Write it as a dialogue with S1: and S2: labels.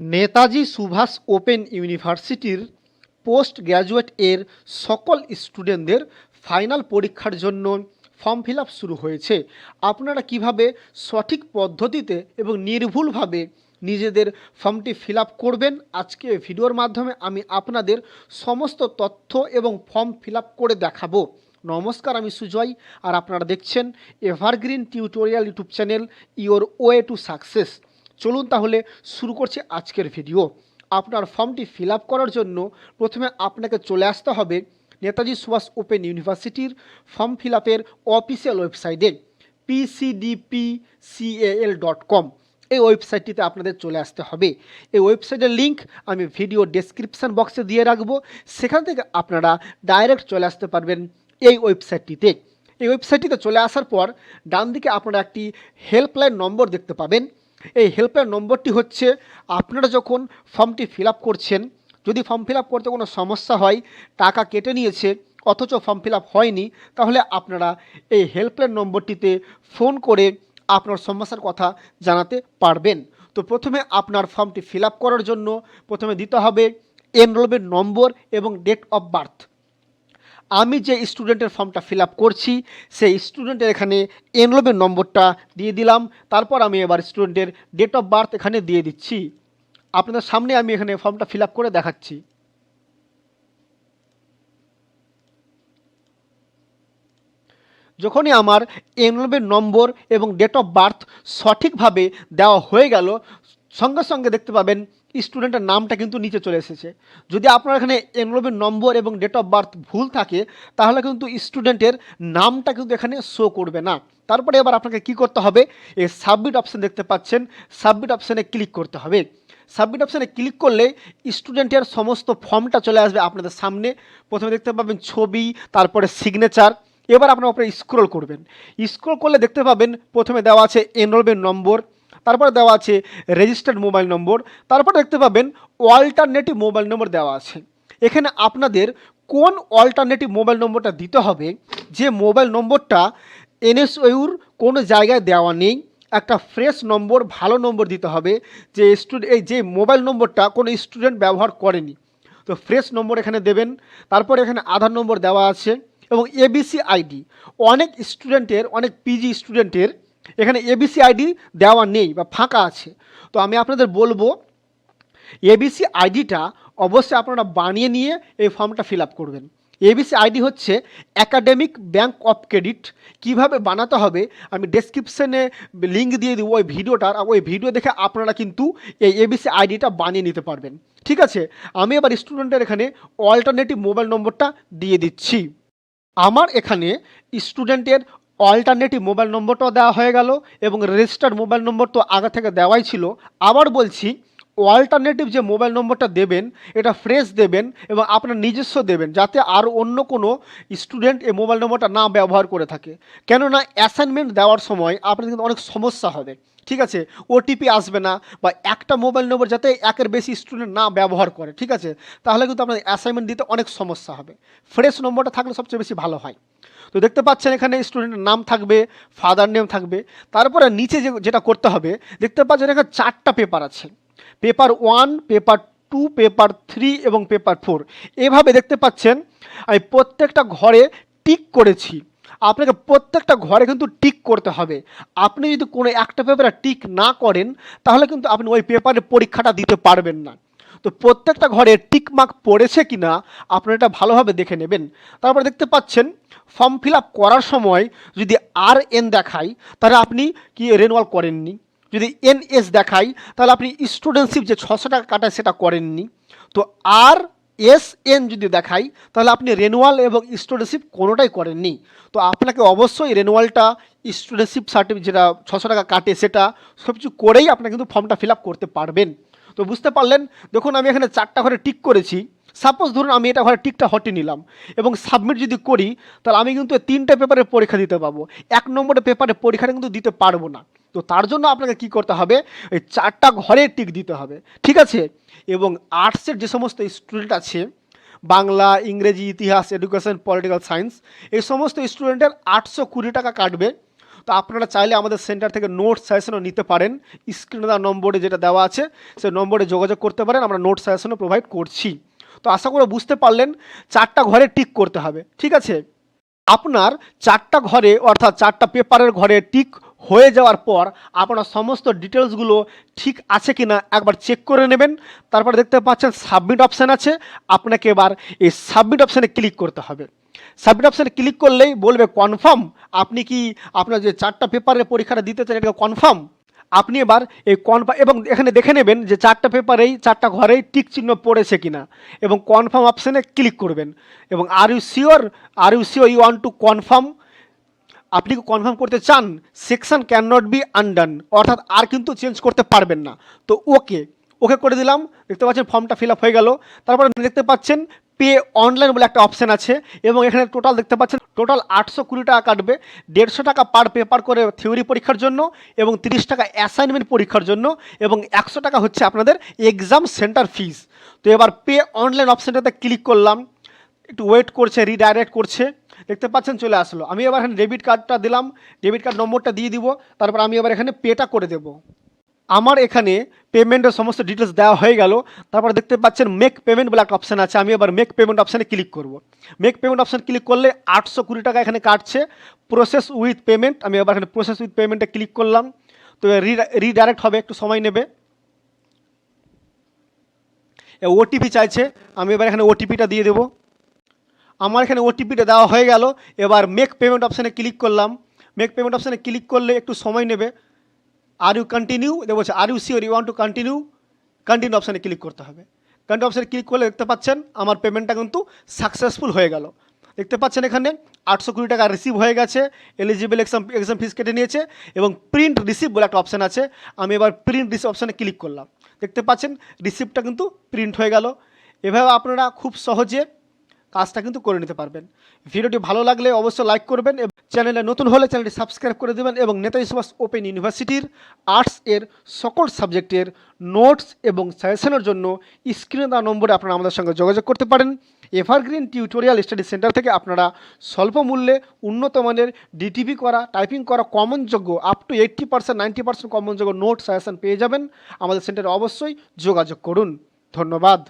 S1: Netaji Subhas open ইউনিভার্সিটির post graduate এর সকল স্টুডেন্টদের ফাইনাল পরীক্ষার জন্য ফর্ম ফিল শুরু হয়েছে। আপনারা কীভাবে সঠিক পদ্ধতিতে এবং নির্ভুলভাবে নিজেদের ফর্মটি ফিল করবেন, আজকে ভিডিওর মাধ্যমে আমি আপনাদের সমস্ত তথ্য এবং ফর্ম ফিল করে দেখাবো। নমস্কার, আমি সুজয়, আর আপনারা দেখছেন evergreen tutorial YouTube channel your way to success. চলুন তাহলে শুরু করছি আজকের ভিডিও। আপনার ফর্মটি ফিল করার জন্য প্রথমে আপনাকে চলে আসতে হবে নেতাজি সুভাষ ওপেন ইউনিভার্সিটির ফর্ম ফিল আপের অফিসিয়াল ওয়েবসাইটে পিসিডিপিসিএল ডট কম এই ওয়েবসাইটটিতে আপনাদের চলে আসতে হবে। এই ওয়েবসাইটের লিঙ্ক আমি ভিডিও ডেসক্রিপশান বক্সে দিয়ে রাখব। সেখান থেকে আপনারা ডাইরেক্ট চলে আসতে পারবেন এই ওয়েবসাইটটিতে। এই ওয়েবসাইটটিতে চলে আসার পর ডান দিকে আপনারা একটি হেল্পলাইন নম্বর দেখতে পাবেন। এই হেল্পলাইন নম্বরটি হচ্ছে আপনারা যখন ফর্মটি ফিল করছেন, যদি ফর্ম ফিল করতে কোনো সমস্যা হয়, টাকা কেটে নিয়েছে, অথচ ফর্ম ফিল হয়নি, তাহলে আপনারা এই হেল্পলাইন নম্বরটিতে ফোন করে আপনার সমস্যার কথা জানাতে পারবেন। তো প্রথমে আপনার ফর্মটি ফিল করার জন্য প্রথমে দিতে হবে এনরোলমেন্ট নম্বর এবং ডেট অফ বার্থ আমি যে স্টুডেন্টের ফর্মটা ফিল আপ করছি, সেই স্টুডেন্টের এখানে এনরোলমেন্ট নম্বরটা দিয়ে দিলাম। তারপর আমি এবার স্টুডেন্টের ডেট অফ বার্থ এখানে দিয়ে দিচ্ছি। আপনাদের সামনে আমি এখানে ফর্মটা ফিল আপ করে দেখাচ্ছি। যখনই আমার এনরোলমেন্ট নম্বর এবং ডেট অফ বার্থ সঠিকভাবে দেওয়া হয়ে গেল, সঙ্গে সঙ্গে দেখতে পাবেন স্টুডেন্টের নামটা কিন্তু নিচে চলে এসেছে। যদি আপনার এখানে এনরোলমেন্ট নম্বর এবং ডেট অফ বার্থ ভুল থাকে, তাহলে কিন্তু স্টুডেন্টের নামটা কিন্তু এখানে শো করবে না। তারপরে এবার আপনাকে কি করতে হবে? এই সাবমিট অপশান দেখতে পাচ্ছেন। সাবমিট অপশানে ক্লিক করতে হবে। সাবমিট অপশানে ক্লিক করলে স্টুডেন্টের সমস্ত ফর্মটা চলে আসবে আপনাদের সামনে। প্রথমে দেখতে পাবেন ছবি, তারপরে সিগনেচার এবার আপনার উপরে স্ক্রল করবেন। স্ক্রল করলে দেখতে পাবেন প্রথমে দেওয়া আছে এনরোলমেন্ট নম্বর। তারপরে দেওয়া আছে রেজিস্টার্ড মোবাইল নম্বর তারপরে দেখতে পাবেন অল্টারনেটিভ মোবাইল নম্বর দেওয়া আছে। এখানে আপনাদের কোন অল্টারনেটিভ মোবাইল নম্বরটা দিতে হবে, যে মোবাইল নম্বরটা এনএসওইউর কোনো জায়গায় দেওয়া নেই, একটা ফ্রেশ নম্বর ভালো নম্বর দিতে হবে, যে স্টুডেন্ট এই যে মোবাইল নম্বরটা কোনো স্টুডেন্ট ব্যবহার করেনি। তো ফ্রেশ নম্বর এখানে দেবেন, তারপর এখানে আধার নম্বর দেওয়া আছে এবং এবিসি আইডি অনেক স্টুডেন্টের অনেক পিজি স্টুডেন্টের এখানে এবিসি আইডি দেওয়া নেই বা ফাঁকা আছে। তো আমি আপনাদের বলব এবিসি আইডিটা অবশ্যই আপনারা বানিয়ে নিয়ে এই ফর্মটা ফিল আপ করবেন এবিসি আইডি হচ্ছে একাডেমিক ব্যাংক অফ ক্রেডিট কীভাবে বানাতে হবে আমি ডেসক্রিপশনে লিঙ্ক দিয়ে দিব ওই ভিডিওটার। ওই ভিডিও দেখে আপনারা কিন্তু এই এবিসি আইডিটা বানিয়ে নিতে পারবেন। ঠিক আছে? আমি এবার স্টুডেন্টের এখানে অল্টারনেটিভ মোবাইল নম্বরটা দিয়ে দিচ্ছি। আমার এখানে স্টুডেন্টের অল্টারনেটিভ মোবাইল নম্বরটাও দেওয়া হয়ে গেল এবং রেজিস্টার্ড মোবাইল নম্বর তো আগে থেকে দেওয়াই ছিল। আবার বলছি অল্টারনেটিভ যে মোবাইল নম্বরটা দেবেন, এটা ফ্রেশ দেবেন এবং আপনার নিজস্ব দেবেন, যাতে আর অন্য কোনো স্টুডেন্ট এই মোবাইল নম্বরটা না ব্যবহার করে থাকে। কেননা অ্যাসাইনমেন্ট দেওয়ার সময় আপনার কিন্তু অনেক সমস্যা হবে। ঠিক আছে? ওটিপি আসবে না বা একটা মোবাইল নম্বর যাতে একের বেশি স্টুডেন্ট না ব্যবহার করে। ঠিক আছে? তাহলে কিন্তু আপনার অ্যাসাইনমেন্ট দিতে অনেক সমস্যা হবে। ফ্রেশ নম্বরটা থাকলে সবচেয়ে বেশি ভালো হয়। তো দেখতে পাচ্ছেন এখানে স্টুডেন্টের নাম থাকবে ফাদার নেম থাকবে। তারপরে নিচে যে, যেটা করতে হবে, দেখতে পাচ্ছেন এখানে চারটা পেপার আছে। Paper one, paper two, paper three এবং পেপার ফোর। এভাবে দেখতে পাচ্ছেন, আমি প্রত্যেকটা ঘরে টিক করেছি। আপনাকে প্রত্যেকটা ঘরে কিন্তু টিক করতে হবে। আপনি যদি কোনো একটা পেপারে টিক না করেন, তাহলে কিন্তু আপনি ওই পেপারের পরীক্ষাটা দিতে পারবেন না। তো প্রত্যেকটা ঘরে টিক মার্ক পড়েছে কি না আপনারা এটা ভালোভাবে দেখে নেবেন। তারপরে দেখতে পাচ্ছেন, ফর্ম ফিল আপ করার সময় যদি আর এন দেখায় তাহলে আপনি কি রেনুয়াল করেননি? যদি এনএস দেখাই, তাহলে আপনি স্টুডেন্টশিপ যে ছশো টাকা কাটায় সেটা করেননি। তো আর এস এন যদি দেখাই, তাহলে আপনি রেনুয়াল এবং স্টুডেন্টশিপ কোনোটাই করেননি। তো আপনাকে অবশ্যই রেনুয়ালটা স্টুডেন্টশিপ সার্টিফিকেট যেটা ছশো টাকা কাটে সেটা সব কিছু করেই আপনার কিন্তু ফর্মটা ফিল করতে পারবেন। তো বুঝতে পারলেন? দেখুন, আমি এখানে চারটা ঘরে টিক করেছি। সাপোজ ধরুন, আমি এটা ঘরে টিকটা হটে নিলাম এবং সাবমিট যদি করি, তাহলে আমি কিন্তু তিনটে পেপারে পরীক্ষা দিতে পারব। এক নম্বরের পেপারে পরীক্ষাটা কিন্তু দিতে পারব না। তো তার জন্য আপনাকে কি করতে হবে? এই চারটা ঘরে টিক দিতে হবে। ঠিক আছে? এবং আর্টসের যে সমস্ত স্টুডেন্ট আছে, বাংলা, ইংরেজি, ইতিহাস এডুকেশন পলিটিক্যাল সায়েন্স এই সমস্ত স্টুডেন্টের আটশো কুড়ি টাকা কাটবে। তো আপনারা চাইলে আমাদের সেন্টার থেকে নোট সাজেশনও নিতে পারেন। স্ক্রিনে দেওয়া নম্বরে যেটা দেওয়া আছে, সেই নম্বরে যোগাযোগ করতে পারেন। আমরা নোট সাজেশনও প্রোভাইড করছি। তো আশা করে বুঝতে পারলেন, চারটা ঘরে টিক করতে হবে। ঠিক আছে? আপনার চারটা ঘরে, অর্থাৎ চারটা পেপারের ঘরে টিক হয়ে যাওয়ার পর আপনার সমস্ত ডিটেলসগুলো ঠিক আছে কি না একবার চেক করে নেবেন। তারপর দেখতে পাচ্ছেন সাবমিট অপশান আছে। আপনাকে এবার এই সাবমিট অপশানে ক্লিক করতে হবে। সাবমিট অপশানে ক্লিক করলেই বলবে কনফার্ম আপনি কি আপনার যে চারটা পেপারের পরীক্ষাটা দিতে চান এটা কনফার্ম আপনি এবার এই কনফার্ম এবং এখানে দেখে নেবেন যে চারটা পেপারেই চারটা ঘরেই টিক চিহ্ন পড়েছে কিনা। এবং কনফার্ম অপশানে ক্লিক করবেন। এবং are you sure are you sure you want to confirm আপনি কি কনফার্ম করতে চান? Section can not be undone অর্থাৎ আর কিন্তু চেঞ্জ করতে পারবেন না। তো ওকে ওকে করে দিলাম। দেখতে পাচ্ছেন ফর্মটা ফিল আপ হয়ে গেল। তারপরে দেখতে পাচ্ছেন পে অনলাইন বলে একটা অপশান আছে এবং এখানে টোটাল দেখতে পাচ্ছেন টোটাল আটশো কুড়ি টাকা কাটবে, দেড়শো টাকা পার পেপার করে থিওরি পরীক্ষার জন্য এবং তিরিশ টাকা অ্যাসাইনমেন্ট পরীক্ষার জন্য এবং একশো টাকা হচ্ছে আপনাদের এক্সাম সেন্টার ফিস তো এবার পে অনলাইন অপশানটাতে ক্লিক করলাম, একটু ওয়েট করছে রিডাইরেক্ট করছে, দেখতে পাচ্ছেন চলে আসলো। আমি এবার এখানে ডেবিট কার্ডটা দিলাম ডেবিট কার্ড নম্বরটা দিয়ে দিব, তারপর আমি এবার এখানে পেটা করে দেব। আমার এখানে পেমেন্টের সমস্ত ডিটেলস দেওয়া হয়ে গেল। তারপর দেখতে পাচ্ছেন মেক পেমেন্ট বলে একটা অপশান আছে। আমি এবার মেক পেমেন্ট অপশানে ক্লিক করব। মেক পেমেন্ট অপশান ক্লিক করলে আটশো কুড়ি টাকা এখানে কাটছে। প্রসেস উইথ পেমেন্ট আমি এবার এখানে প্রসেস উইথ পেমেন্টে ক্লিক করলাম। তো রিডাইরেক্ট হবে, একটু সময় নেবে। ওটিপি চাইছে, আমি এবার এখানে ওটিপিটা দিয়ে দেবো। আমার এখানে ওটিপিটা দেওয়া হয়ে গেল। এবার মেক পেমেন্ট অপশানে ক্লিক করলাম। মেক পেমেন্ট অপশানে ক্লিক করলে একটু সময় নেবে। আর ইউ কন্টিনিউ দেখব are you sure you want to continue continue অপশানে ক্লিক করতে হবে। কন্টিনিউ অপশানে ক্লিক করলে দেখতে পাচ্ছেন, আমার পেমেন্টটা কিন্তু সাকসেসফুল হয়ে গেল। দেখতে পাচ্ছেন এখানে আটশো কুড়ি টাকা রিসিভ হয়ে গেছে এলিজিবল এক্সাম এক্সাম ফিস কেটে নিয়েছে এবং প্রিন্ট রিসিভ বলে একটা অপশান আছে। আমি এবার প্রিন্ট রিসিভ অপশানে ক্লিক করলাম। দেখতে পাচ্ছেন রিসিপ্টটা কিন্তু প্রিন্ট হয়ে গেল। এভাবে আপনারা খুব সহজে কাজটা কিন্তু করে নিতে পারবেন। ভিডিওটি ভালো লাগলে অবশ্যই লাইক করবেন এবং চ্যানেলে নতুন হলে চ্যানেলটি সাবস্ক্রাইব করে দেবেন এবং নেতাজি সুভাষ ওপেন ইউনিভার্সিটির আর্টস এর সকল সাবজেক্টের নোটস এবং সাজেশনের জন্য স্ক্রিনে দেওয়া নম্বরে আপনারা আমাদের সঙ্গে যোগাযোগ করতে পারেন। এভারগ্রিন টিউটোরিয়াল স্টাডি সেন্টার থেকে আপনারা স্বল্প মূল্যে উন্নত মানের ডিটিপি করা টাইপিং করা কমনযোগ্য up to eighty percent ninety percent কমনযোগ্য note suggestion পেয়ে যাবেন। আমাদের সেন্টারে অবশ্যই যোগাযোগ করুন। ধন্যবাদ।